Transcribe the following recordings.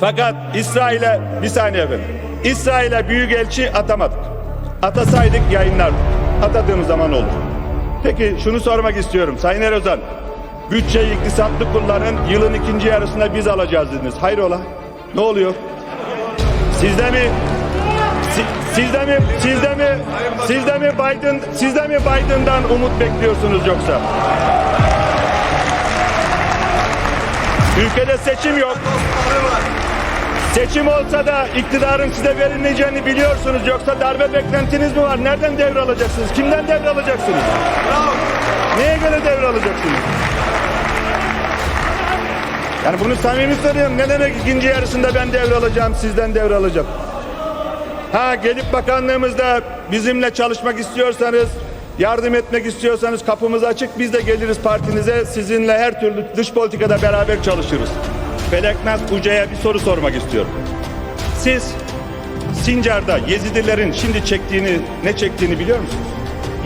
Fakat İsrail'e bir saniye efendim. İsrail'e büyükelçi atamadık. Atasaydık yayınlardık. Atadığımız zaman oldu. Peki şunu sormak istiyorum Sayın Erozan. Bütçeyi iktisatlı kullanın yılın ikinci yarısında biz alacağız dediniz. Hayrola? Ne oluyor? Sizde mi si- sizde mi sizde mi sizde mi Biden sizde mi Biden'dan umut bekliyorsunuz yoksa? Ülkede seçim yok. Seçim olsa da iktidarın size verilmeyeceğini biliyorsunuz. Yoksa darbe beklentiniz mi var? Nereden devralacaksınız? Kimden devralacaksınız? Neye göre devralacaksınız? Yani bunu samimi soruyorum. Ne demek ikinci yarısında ben devralacağım, sizden devralacağım? Ha gelip bakanlığımızda bizimle çalışmak istiyorsanız, yardım etmek istiyorsanız kapımız açık. Biz de geliriz partinize. Sizinle her türlü dış politikada beraber çalışırız. Feleknaz Uca'ya bir soru sormak istiyorum. Siz Sincar'da Yezidilerin şimdi çektiğini, ne çektiğini biliyor musunuz?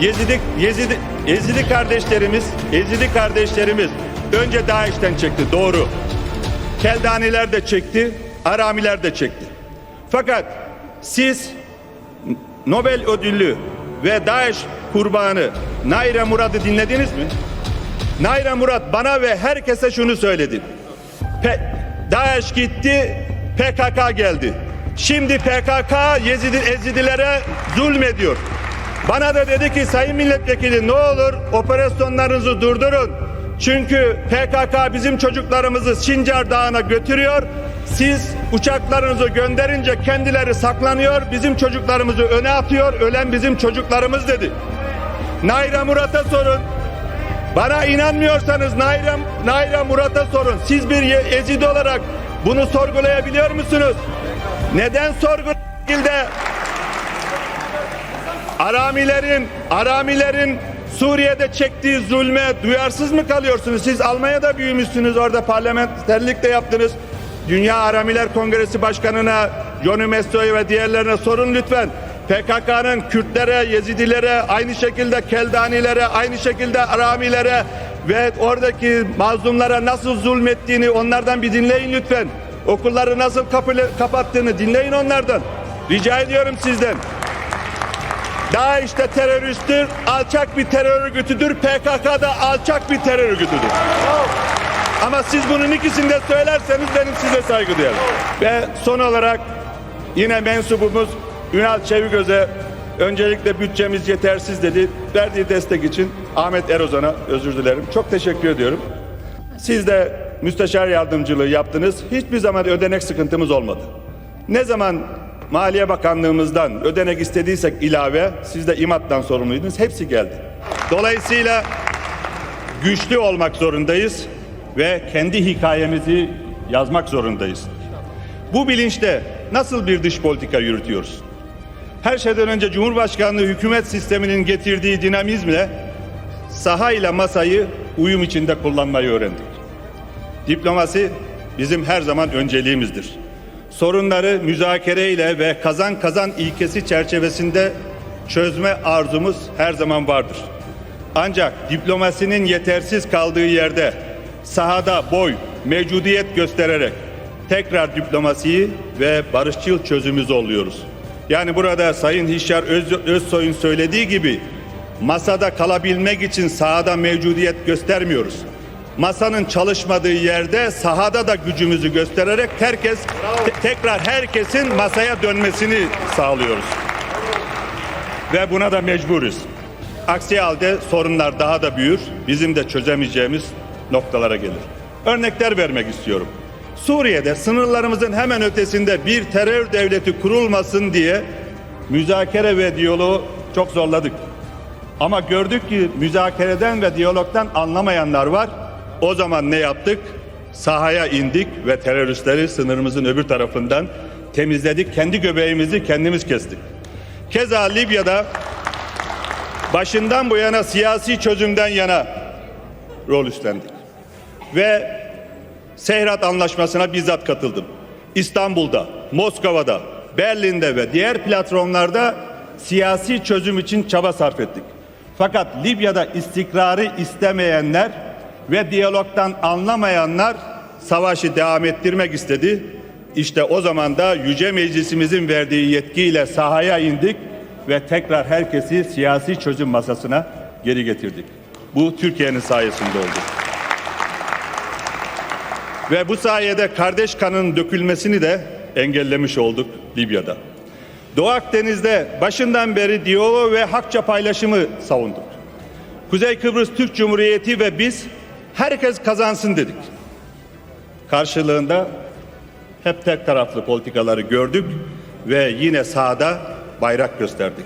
Yezidi, Yezidi, Yezidi kardeşlerimiz, Yezidi kardeşlerimiz önce DAEŞ'ten çekti, doğru. Keldaniler de çekti, Aramiler de çekti. Fakat siz Nobel ödüllü ve DAEŞ kurbanı Nayra Murad'ı dinlediniz mi? Nayra Murad bana ve herkese şunu söyledi. Pe DAEŞ gitti, PKK geldi. Şimdi PKK Yezidi, Ezidilere zulmediyor. Bana da dedi ki sayın milletvekili ne olur operasyonlarınızı durdurun. Çünkü PKK bizim çocuklarımızı Sincar Dağı'na götürüyor. Siz uçaklarınızı gönderince kendileri saklanıyor. Bizim çocuklarımızı öne atıyor. Ölen bizim çocuklarımız dedi. Nayra Murat'a sorun. Bana inanmıyorsanız Nayra, Nayra Murat'a sorun. Siz bir Ezidi olarak bunu sorgulayabiliyor musunuz? Neden sorgu şekilde Aramilerin, Aramilerin Suriye'de çektiği zulme duyarsız mı kalıyorsunuz? Siz Almanya'da büyümüşsünüz orada parlamenterlik de yaptınız. Dünya Aramiler Kongresi Başkanı'na, Johnny Messo'ya ve diğerlerine sorun lütfen. PKK'nın Kürtlere, Yezidilere, aynı şekilde Keldanilere, aynı şekilde Aramilere ve oradaki mazlumlara nasıl zulmettiğini onlardan bir dinleyin lütfen. Okulları nasıl kapı- kapattığını dinleyin onlardan. Rica ediyorum sizden. DAEŞ de teröristtir, alçak bir terör örgütüdür. PKK da alçak bir terör örgütüdür. Ama siz bunun ikisini de söylerseniz benim size saygı duyarım. Ve son olarak yine mensubumuz Ünal Çeviköz'e öncelikle bütçemiz yetersiz dedi. Verdiği destek için Ahmet Erozan'a özür dilerim. Çok teşekkür ediyorum. Siz de müsteşar yardımcılığı yaptınız. Hiçbir zaman ödenek sıkıntımız olmadı. Ne zaman Maliye Bakanlığımızdan ödenek istediysek ilave, siz de İMAT'tan sorumluydunuz. Hepsi geldi. Dolayısıyla güçlü olmak zorundayız ve kendi hikayemizi yazmak zorundayız. Bu bilinçte nasıl bir dış politika yürütüyoruz? Her şeyden önce Cumhurbaşkanlığı hükümet sisteminin getirdiği dinamizmle saha ile masayı uyum içinde kullanmayı öğrendik. Diplomasi bizim her zaman önceliğimizdir. Sorunları müzakereyle ve kazan kazan ilkesi çerçevesinde çözme arzumuz her zaman vardır. Ancak diplomasinin yetersiz kaldığı yerde sahada boy, mevcudiyet göstererek tekrar diplomasiyi ve barışçıl çözümü zorluyoruz. Yani burada Sayın Hişyar Öz, Özsoy'un söylediği gibi masada kalabilmek için sahada mevcudiyet göstermiyoruz. Masanın çalışmadığı yerde sahada da gücümüzü göstererek herkes te- tekrar herkesin masaya dönmesini sağlıyoruz. Ve buna da mecburuz. Aksi halde sorunlar daha da büyür, bizim de çözemeyeceğimiz noktalara gelir. Örnekler vermek istiyorum. Suriye'de sınırlarımızın hemen ötesinde bir terör devleti kurulmasın diye müzakere ve diyaloğu çok zorladık. Ama gördük ki müzakereden ve diyalogdan anlamayanlar var. O zaman ne yaptık? Sahaya indik ve teröristleri sınırımızın öbür tarafından temizledik. Kendi göbeğimizi kendimiz kestik. Keza Libya'da başından bu yana siyasi çözümden yana rol üstlendik. Ve Seyrat Anlaşması'na bizzat katıldım. İstanbul'da, Moskova'da, Berlin'de ve diğer platformlarda siyasi çözüm için çaba sarf ettik. Fakat Libya'da istikrarı istemeyenler ve diyalogtan anlamayanlar savaşı devam ettirmek istedi İşte o zaman da Yüce Meclisimizin verdiği yetkiyle sahaya indik ve tekrar herkesi siyasi çözüm masasına geri getirdik. Bu Türkiye'nin sayesinde oldu. Ve bu sayede kardeş kanının dökülmesini de engellemiş olduk Libya'da. Doğu Akdeniz'de başından beri diyalog ve hakça paylaşımı savunduk. Kuzey Kıbrıs Türk Cumhuriyeti ve biz herkes kazansın dedik. Karşılığında hep tek taraflı politikaları gördük ve yine sahada bayrak gösterdik.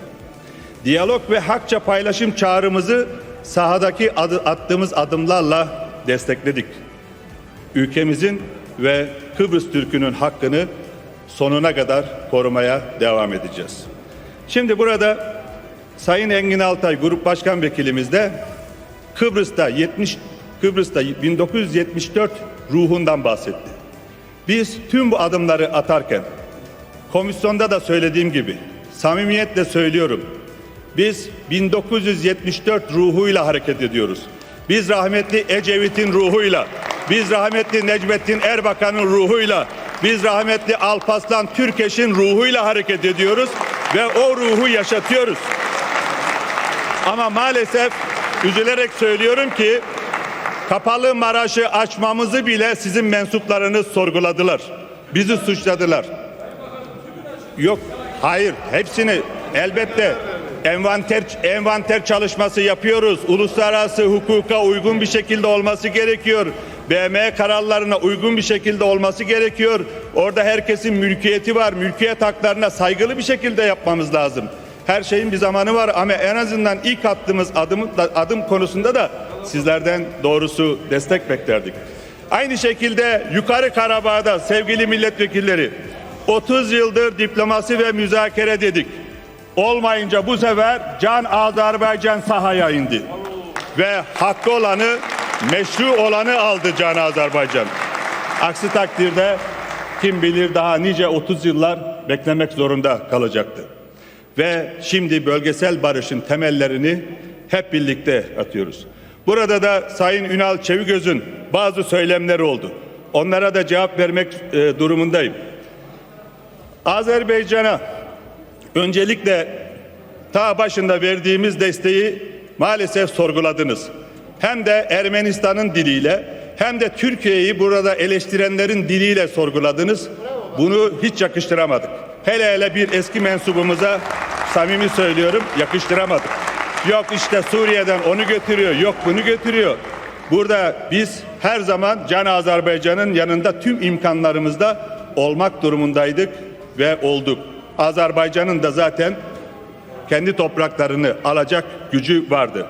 Diyalog ve hakça paylaşım çağrımızı sahadaki adı, attığımız adımlarla destekledik. Ülkemizin ve Kıbrıs Türk'ünün hakkını sonuna kadar korumaya devam edeceğiz. Şimdi burada Sayın Engin Altay Grup Başkan Vekilimiz de Kıbrıs'ta 70 Kıbrıs'ta 1974 ruhundan bahsetti. Biz tüm bu adımları atarken komisyonda da söylediğim gibi samimiyetle söylüyorum. Biz 1974 ruhuyla hareket ediyoruz. Biz rahmetli Ecevit'in ruhuyla, biz rahmetli Necmettin Erbakan'ın ruhuyla, biz rahmetli Alpaslan Türkeş'in ruhuyla hareket ediyoruz ve o ruhu yaşatıyoruz. Ama maalesef üzülerek söylüyorum ki Kapalı Maraş'ı açmamızı bile sizin mensuplarınız sorguladılar. Bizi suçladılar. Yok, hayır. Hepsini elbette envanter envanter çalışması yapıyoruz. Uluslararası hukuka uygun bir şekilde olması gerekiyor. BM kararlarına uygun bir şekilde olması gerekiyor. Orada herkesin mülkiyeti var. Mülkiyet haklarına saygılı bir şekilde yapmamız lazım. Her şeyin bir zamanı var ama en azından ilk attığımız adım, adım konusunda da sizlerden doğrusu destek beklerdik. Aynı şekilde Yukarı Karabağ'da sevgili milletvekilleri 30 yıldır diplomasi ve müzakere dedik. Olmayınca bu sefer Can Azerbaycan sahaya indi. Ve hakkı olanı, meşru olanı aldı Can Azerbaycan. Aksi takdirde kim bilir daha nice 30 yıllar beklemek zorunda kalacaktı. Ve şimdi bölgesel barışın temellerini hep birlikte atıyoruz. Burada da Sayın Ünal Çevigöz'ün bazı söylemleri oldu. Onlara da cevap vermek e, durumundayım. Azerbaycan'a öncelikle ta başında verdiğimiz desteği maalesef sorguladınız. Hem de Ermenistan'ın diliyle hem de Türkiye'yi burada eleştirenlerin diliyle sorguladınız. Bunu hiç yakıştıramadık. Hele hele bir eski mensubumuza samimi söylüyorum yakıştıramadık. Yok işte Suriye'den onu götürüyor, yok bunu götürüyor. Burada biz her zaman Can Azerbaycan'ın yanında tüm imkanlarımızda olmak durumundaydık ve olduk. Azerbaycan'ın da zaten kendi topraklarını alacak gücü vardı.